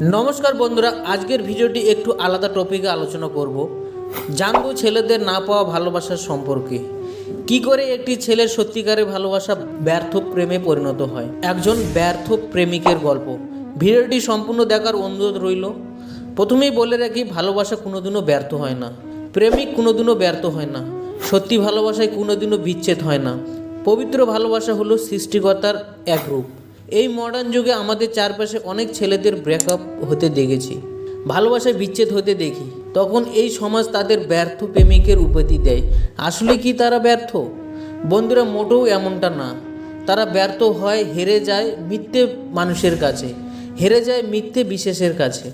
নমস্কার বন্ধুরা, আজকের ভিডিওটি একটু আলাদা টপিকে আলোচনা করব। জানব ছেলেদের না পাওয়া ভালোবাসার সম্পর্কে। কি করে একটি ছেলের সত্যিকারের ভালোবাসা ব্যর্থ প্রেমে পরিণত হয়? একজন ব্যর্থ প্রেমিকের গল্প। ভিডিওটি সম্পূর্ণ দেখার অনুরোধ রইল। প্রথমেই বলে রাখি, ভালোবাসা কোনোদিনও ব্যর্থ হয় না। প্রেমিক কোনোদিনও ব্যর্থ হয় না। সত্যি ভালোবাসায় কোনোদিনও বিচ্ছেদ হয় না। পবিত্র ভালোবাসা হলো সৃষ্টিকর্তার এক রূপ। এই মডার্ন যুগে আমাদের চারপাশে অনেক ছেলেদের ব্রেকআপ হতে দেখেছি। ভালোবাসায় বিচ্ছেদ হতে দেখি। তখন এই সমাজ তাদের ব্যর্থ প্রেমিকের উপাধি দেয়। আসলে কি তারা ব্যর্থ? বন্ধুরা, মোটেও এমনটা না। তারা ব্যর্থ হয় হেরে যায় মিথ্যে মানুষের কাছে, হেরে যায় মিথ্যে বিশেষের কাছে।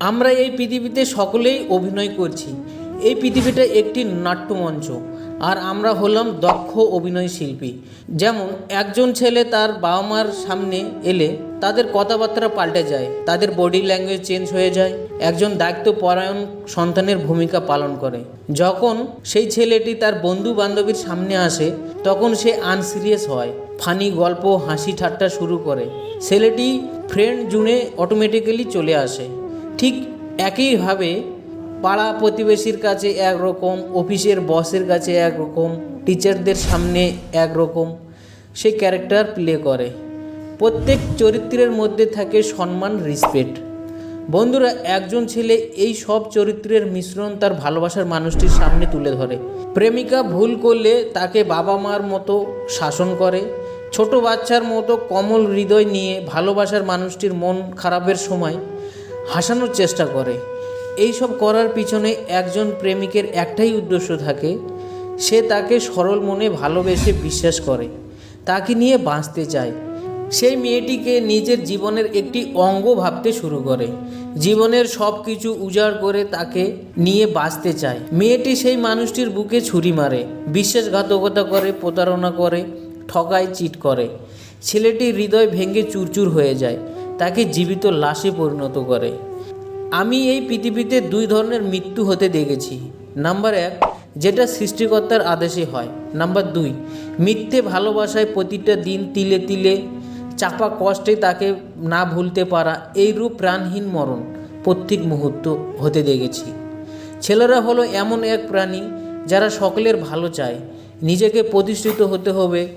আমরা এই পৃথিবীতে সকলেই অভিনয় করছি। এই পৃথিবীটা একটি নাট্যমঞ্চ। আর আমরা হলাম দক্ষ অভিনয় শিল্পী। যেমন, একজন ছেলে তার বাবা মার সামনে এলে তাদের কথাবার্তা পাল্টে যায়, তাদের বডি ল্যাঙ্গুয়েজ চেঞ্জ হয়ে যায়, একজন দায়িত্বপরায়ণ সন্তানের ভূমিকা পালন করে। যখন সেই ছেলেটি তার বন্ধু বান্ধবীর সামনে আসে, তখন সে আনসিরিয়াস হয় ফানি গল্প, হাসি ঠাট্টা শুরু করে। ছেলেটি ফ্রেন্ড জুনে অটোমেটিক্যালি চলে আসে। ঠিক একইভাবে পাড়া প্রতিবেশীর কাছে একরকম, অফিসের বসের কাছে একরকম টিচারদের সামনে একরকম। সে ক্যারেক্টার প্লে করে। প্রত্যেক চরিত্রের মধ্যে থাকে সম্মান রেসপেক্ট বন্ধুরা, একজন ছেলে এই সব চরিত্রের মিশ্রণ তার ভালোবাসার মানুষটির সামনে তুলে ধরে। প্রেমিকা ভুল করলে তাকে বাবা মার মতো শাসন করে। ছোট বাচ্চার মতো কমল হৃদয় নিয়ে ভালোবাসার মানুষটির মন খারাপের সময় হাসানোর চেষ্টা করে। এই সব করার পিছনে একজন প্রেমিকের একটাই উদ্দেশ্য থাকে। সে তাকে সরল মনে ভালোবেসে বিশ্বাস করে, তাকে নিয়ে বাঁচতে চায়। সেই মেয়েটিকে নিজের জীবনের একটি অঙ্গ ভাবতে শুরু করে, জীবনের সব কিছু উজাড় করে তাকে নিয়ে বাঁচতে চায়। মেয়েটি সেই মানুষটির বুকে ছুরি মারে, বিশ্বাসঘাতকতা করে, প্রতারণা করে ঠকায় চিট করে। ছেলেটির হৃদয় ভেঙে চুরচুর হয়ে যায়, তাকে জীবিত লাশে পরিণত করে। আমি এই পৃথিবীতে দুই ধরনের মৃত্যু হতে দেখেছি। নাম্বার এক, যেটা সৃষ্টিকর্তার আদেশে হয়। নাম্বার দুই, মিথ্যে ভালোবাসায় প্রতিটা দিন তিলে তিলে চাপা কষ্টে তাকে না ভুলতে পারা এই রূপ প্রাণহীন মরণ প্রত্যেক মুহূর্ত হতে দেখেছি। ছেলেরা হলো এমন এক প্রাণী যারা সকলের ভালো চায়। নিজেকে প্রতিষ্ঠিত হতে হবে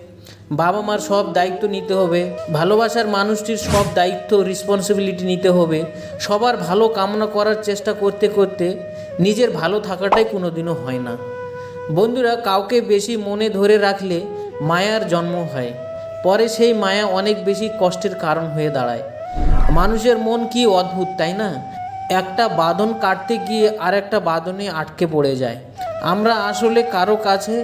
বাবা মার সব দায়িত্ব নিতে হবে, ভালোবাসার মানুষটির সব দায়িত্ব রেসপন্সিবিলিটি নিতে হবে, সবার ভালো কামনা করার চেষ্টা করতে করতে নিজের ভালো থাকাটাই কোনোদিনও হয় না। বন্ধুরা, কাউকে বেশি মনে ধরে রাখলে মায়ার জন্ম হয়, পরে সেই মায়া অনেক বেশি কষ্টের কারণ হয়ে দাঁড়ায়। মানুষের মন কি অদ্ভুত, তাই না? একটা বাঁধন কাটতে গিয়ে আর একটা বাঁধনে আটকে পড়ে যায়। আমরা আসলে কারও কাছে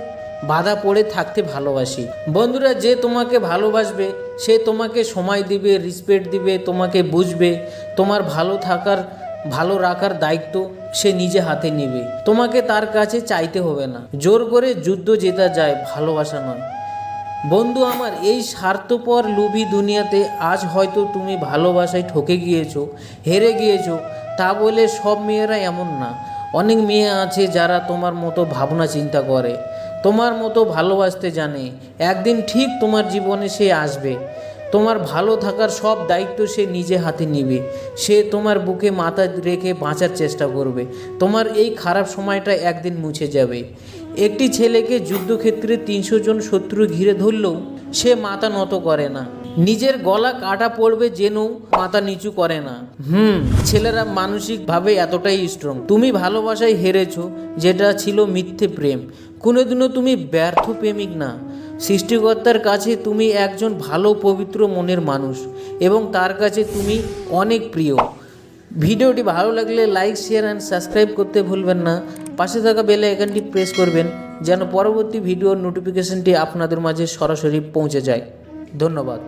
বাধা পড়ে থাকতে ভালোবাসি। বন্ধুরা, যে তোমাকে ভালোবাসবে, সে তোমাকে সময় দিবে রিসপেক্ট দিবে, তোমাকে বুঝবে। তোমার ভালো থাকার, ভালো রাখার দায়িত্ব সে নিজে হাতে নেবে। তোমাকে তার কাছে চাইতে হবে না। জোর করে যুদ্ধ জেতা যায়, ভালোবাসা নয়। বন্ধু, আমার এই স্বার্থপর লুভি দুনিয়াতে আজ হয়তো তুমি ভালোবাসায় ঠকে গিয়েছো, হেরে গিয়েছো। তা বলে সব মেয়েরা এমন না। অনেক মেয়ে আছে যারা তোমার মতো ভাবনা চিন্তা করে, তোমার মতো ভালোবাসতে জানে। একদিন ঠিক তোমার জীবনে সে আসবে। তোমার ভালো থাকার সব দায়িত্ব সে নিজে হাতে নিবে। সে তোমার বুকে মাথা রেখে বাঁচার চেষ্টা করবে। তোমার এই খারাপ সময়টা একদিন মুছে যাবে। একটি ছেলেকে যুদ্ধক্ষেত্রে তিনশো জন শত্রু ঘিরে ধরলেও সে মাথা নত করে না। নিজের গলা কাটা পড়বে জেনেও মাথা নিচু করে না। হুম, ছেলেরা মানসিকভাবে এতটাই স্ট্রং তুমি ভালোবাসায় হেরেছো, যেটা ছিল মিথ্যে প্রেম। কোনোদিনও তুমি ব্যর্থ প্রেমিক না। সৃষ্টিকর্তার কাছে তুমি একজন ভালো, পবিত্র মনের মানুষ এবং তার কাছে তুমি অনেক প্রিয়। ভিডিওটি ভালো লাগলে লাইক শেয়ার অ্যান্ড সাবস্ক্রাইব করতে ভুলবেন না। পাশে থাকা বেলে আইকনটি প্রেস করবেন, যেন পরবর্তী ভিডিওর নোটিফিকেশনটি আপনাদের মাঝে সরাসরি পৌঁছে যায়। ধন্যবাদ।